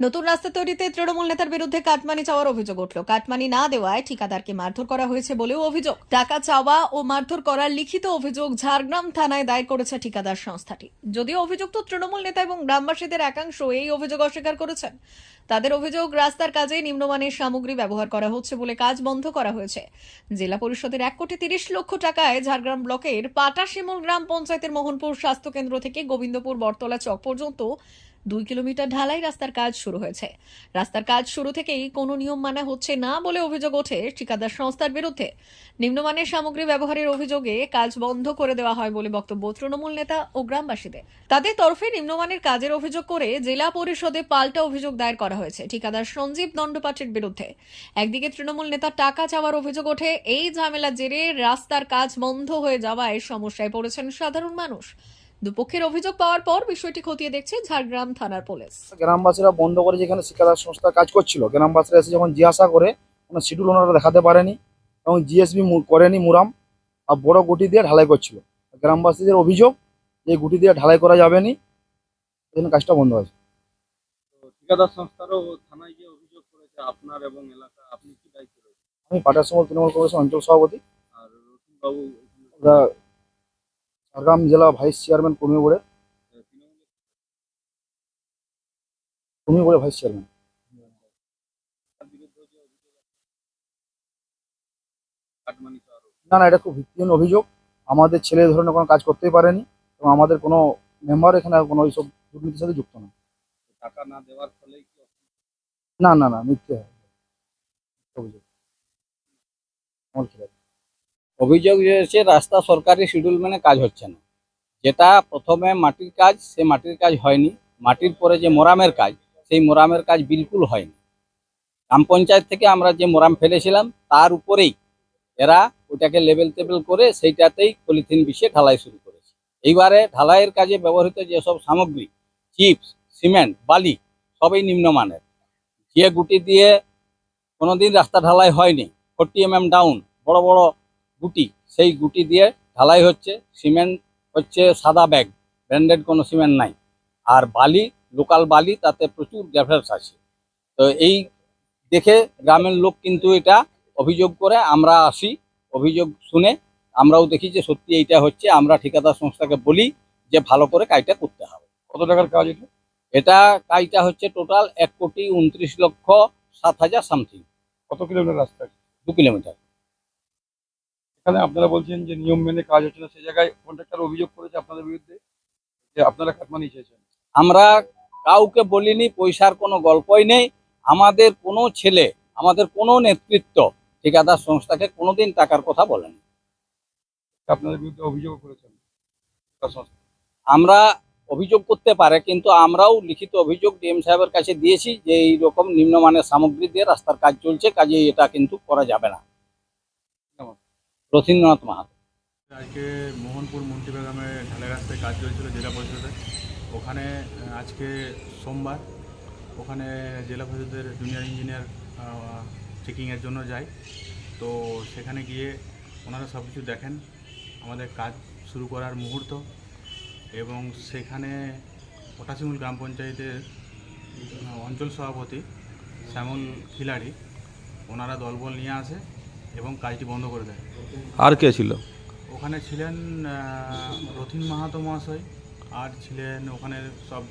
নতুন রাস্তা তৈরিতে তৃণমূল নেতার বিরুদ্ধে কাটমানি চাওয়ার অভিযোগ উঠল। কাটমানি না দেওয়ায় ঠিকাদারকে মারধর করা হয়েছে বলেও অভিযোগ। টাকা চাওয়া ও মারধর করার লিখিত অভিযোগ ঝাড়গ্রাম থানায় দায়ের করেছে ঠিকাদার সংস্থাটি। যদিও অভিযুক্ত তৃণমূল নেতা এবং গ্রামবাসীদের একাংশ এই অভিযোগ অস্বীকার করেছেন। তাদের অভিযোগ, রাস্তার কাজে নিম্নমানের সামগ্রী ব্যবহার করা হচ্ছে বলে কাজ বন্ধ করা হয়েছে। জেলা পরিষদের এক কোটি তিরিশ লক্ষ টাকায় ঝাড়গ্রাম ব্লকের পাটাশিমুল গ্রাম পঞ্চায়েতের মোহনপুর স্বাস্থ্যকেন্দ্র থেকে গোবিন্দপুর বটতলা চক পর্যন্ত দুই কিলোমিটার ঢালাই রাস্তার কাজ শুরু হয়েছে। রাস্তার কাজ শুরু থেকেই কোনো নিয়ম মানা হচ্ছে না বলে অভিযোগ ওঠে ঠিকাদার সংস্থার বিরুদ্ধে। নিম্নমানের সামগ্রী ব্যবহারের অভিযোগে কাজ বন্ধ করে দেওয়া হয় বলে বক্তব্য তৃণমূল নেতা ও গ্রামবাসীদের। তাদের তরফে নিম্নমানের কাজের অভিযোগ করে জেলা পরিষদে পাল্টা অভিযোগ দায়ের করা হয়েছে ঠিকাদার সঞ্জীব দণ্ডপাঠের বিরুদ্ধে। একদিকে তৃণমূল নেতা টাকা চাওয়ার অভিযোগ ওঠে, এই ঝামেলার জেরে রাস্তার কাজ বন্ধ হয়ে যাওয়ায় সমস্যায় পড়েছেন সাধারণ মানুষ। দুপক্ষের অভিযোগ পাওয়ার পর বিষয়টি খতিয়ে দেখছে ঝাড়গ্রাম থানার পুলিশ। গ্রামবাসীরা বন্ধ করে যেখানে শিক্ষাদার সংস্থা কাজ করছিল গ্রামবাসীরা এসে যখন জিজ্ঞাসা করে কোনো শিডিউল ওনারা দেখাতে পারেনি এবং জিএসবি করেনি মুরাম আর বড় গুটি দিয়ে ঢালাই করছিল। গ্রামবাসীদের অভিযোগ যে এই গুটি দিয়ে ঢালাই করা যাবে নি জন্য কাজটা বন্ধ হয়েছে। তো ঠিকাদার সংস্থারও থানায় গিয়ে অভিযোগ করেছে আপনার এবং এলাকা আপনি কি দায়িত্ব আমি পাটাসমল তৃণমূল কংগ্রেসের অঞ্চল সভাপতি। আর রতন বাবু ঝাড়গ্রাম জেলা ভাইস চেয়ারম্যান কর্মী বোর্ডের কর্মী বোর্ডের ভাইস চেয়ারম্যান। না না এটা খুব ভিত্তিহীন অভিযোগ। আমাদের ছেলে ধরনের কোনো কাজ করতেই পারেনি এবং আমাদের কোনো মেম্বার এখানে কোনো ওইসব দুর্নীতির সাথে যুক্ত না টাকা না দেওয়ার ফলেই কি না না না মিথ্যে অভিযোগ। আমার অভিযোগ যে রাস্তা সরকারি শিডিউল মেনে কাজ হচ্ছে না। যেটা প্রথমে মাটির কাজ, সে মাটির কাজ হয়নি। মাটির পরে যে মোরামের কাজ, সেই মোরামের কাজ বিলকুল হয়নি। গ্রাম পঞ্চায়েত থেকে আমরা যে মোরাম ফেলেছিলাম, তার উপরেই এরা ওটাকে লেবেল টেবেল করে সেইটাতেই পলিথিন বিছিয়ে ঢালাই শুরু করেছে। এইবারে ঢালাইয়ের কাজে ব্যবহৃত যেসব সামগ্রী, চিপস, সিমেন্ট, বালি, সবই নিম্নমানের। যে গুটি দিয়ে কোনোদিন রাস্তা ঢালাই হয়নি ফোরটি এম ডাউন বড় বড় গুটি সেই গুটি দিয়ে ঢালাই হচ্ছে সিমেন্ট হচ্ছে সাদা ব্যাগ ব্র্যান্ডেড কোনো সিমেন্ট নাই। আর বালি লোকাল বালি তাতে প্রচুর গ্যাফেলস আছে। তো এই দেখে গ্রামের লোক কিন্তু এটা অভিযোগ করে আমরা আসি অভিযোগ শুনে আমরাও দেখি যে সত্যি এইটা হচ্ছে আমরা ঠিকাদার সংস্থাকে বলি যে ভালো করে কাজটা করতে হবে। কত টাকার কাজ এটা? এটা কাজটা হচ্ছে টোটাল এক কোটি উনত্রিশ লক্ষ সাত হাজার সামথিং। কত কিলোমিটার রাস্তা? দু কিলোমিটার। এখানে আপনারা বলছেন যে নিয়ম মেনে কাজ হচ্ছে না সেই জায়গায় কন্ট্রাক্টর অভিযোগ করেছে আপনাদের বিরুদ্ধে যে আপনারা কাটমানি চেয়েছেন। আমরা কাউকে বলিনি পয়সার কোনো গল্পই নেই। আমাদের কোনো ছেলে আমাদের কোনো নেতৃত্ব ঠিকাদার সংস্থাকে কোনোদিন টাকার কথা বলেনি। আপনাদের বিরুদ্ধে অভিযোগ করেছেন আমরা অভিযোগ করতে পারে কিন্তু আমরাও লিখিত অভিযোগ ডিএম সাহেবের কাছে দিয়েছি যে এই রকম নিম্নমানের সামগ্রী দিয়ে রাস্তার কাজ চলছে কাজে এটা কিন্তু করা যাবে না? রথীন্দ্রনাথ মাহাতো। আজকে মোহনপুর মুন্টিবাগামে ঢালাই রাস্তায় কাজ চলছিল জেলা পরিষদে। ওখানে আজকে সোমবার ওখানে জেলা পরিষদের জুনিয়র ইঞ্জিনিয়ার চেকিংয়ের জন্য যাই। তো সেখানে গিয়ে ওনারা সব কিছু দেখেন, আমাদের কাজ শুরু করার মুহূর্ত এবং সেখানে পটাশিমুল গ্রাম পঞ্চায়েতের অঞ্চল সভাপতি শ্যামল খিলাড়ি, ওনারা দলবল নিয়ে আসে। এবং কাজটি বন্ধ করে দেয়। আর কে ছিল? ওখানে ছিলেন রথীন মাহাতো মহাশয় আর ছিলেন ওখানে সব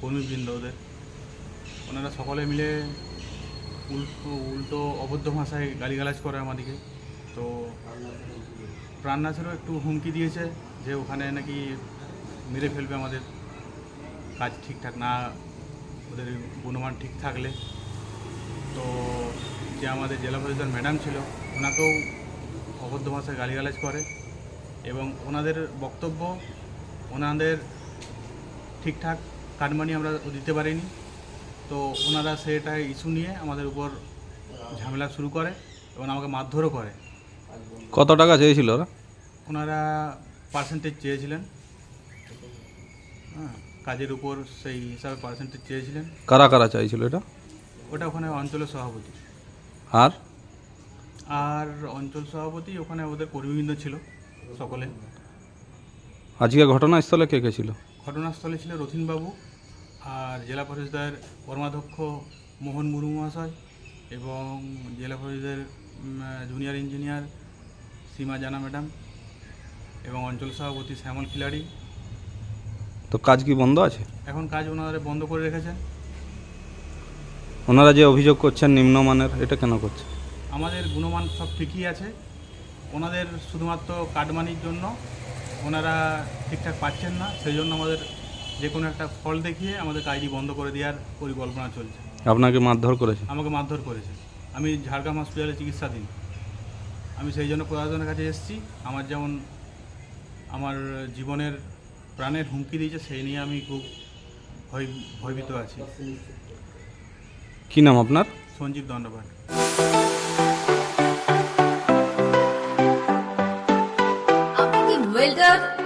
কর্মীবৃন্দ ওদের ওনারা সকলে মিলে উল্টো উল্টো অবদ্ধ ভাষায় গালিগালাজ করে আমাদেরকে। তো প্রাণনাথেরও একটু হুমকি দিয়েছে যে ওখানে নাকি মেরে ফেলবে আমাদের। কাজ ঠিকঠাক না ওদের গুণমান ঠিক থাকলে। তো যে আমাদের জেলা পরিষদের ম্যাডাম ছিল ওনাকেও অবদ্ধ ভাষায় গালিগালাজ করে এবং ওনাদের বক্তব্য ওনাদের ঠিকঠাক কাটমানি আমরা দিতে পারিনি। তো ওনারা সেটা ইস্যু নিয়ে আমাদের উপর ঝামেলা শুরু করে এবং আমাকে মারধরও করে। কত টাকা চেয়েছিল ওরা? ওনারা পার্সেন্টেজ চেয়েছিলেন। হ্যাঁ কাজের উপর সেই হিসাবে পার্সেন্টেজ চেয়েছিলেন। কারা কারা চাইছিল এটা? ওটা ওখানে অঞ্চলের সভাপতি। আর? আর অঞ্চল সভাপতি ওখানে ওদের কর্মীবৃন্দ ছিল সকলে। আজকে ঘটনাস্থলে কে কে ছিল? ঘটনাস্থলে ছিল রথিনবাবু আর জেলা পরিষদের কর্মাধ্যক্ষ মোহন মুর্মু মহাশয় এবং জেলা পরিষদের জুনিয়র ইঞ্জিনিয়ার সীমা জানা ম্যাডাম এবং অঞ্চল সভাপতি শ্যামল খিলাড়ি। তো কাজ কি বন্ধ আছে? এখন কাজ ওনারা বন্ধ করে রেখেছেন। ওনারা যে অভিযোগ করছেন নিম্নমানের এটা কেন করছে আমাদের গুণমান সব ঠিকই আছে। ওনাদের শুধুমাত্র কাটমানির জন্য ওনারা ঠিকঠাক পাচ্ছেন না সেই জন্য আমাদের যে কোনো একটা ফল দেখিয়ে আমাদের কাজটি বন্ধ করে দেওয়ার পরিকল্পনা চলছে। আপনাকে মারধর করেছে? আমাকে মারধর করেছে। আমি ঝাড়গ্রাম হসপিটালে চিকিৎসাধীন। আমি সেই জন্য প্রশাসনের কাছে এসেছি। আমার যেমন আমার জীবনের প্রাণের হুমকি দিয়েছে সেই নিয়ে আমি খুব ভয় ভয়ভীত আছি। কি নাম আপনার? সঞ্জীব দণ্ডপাঠ।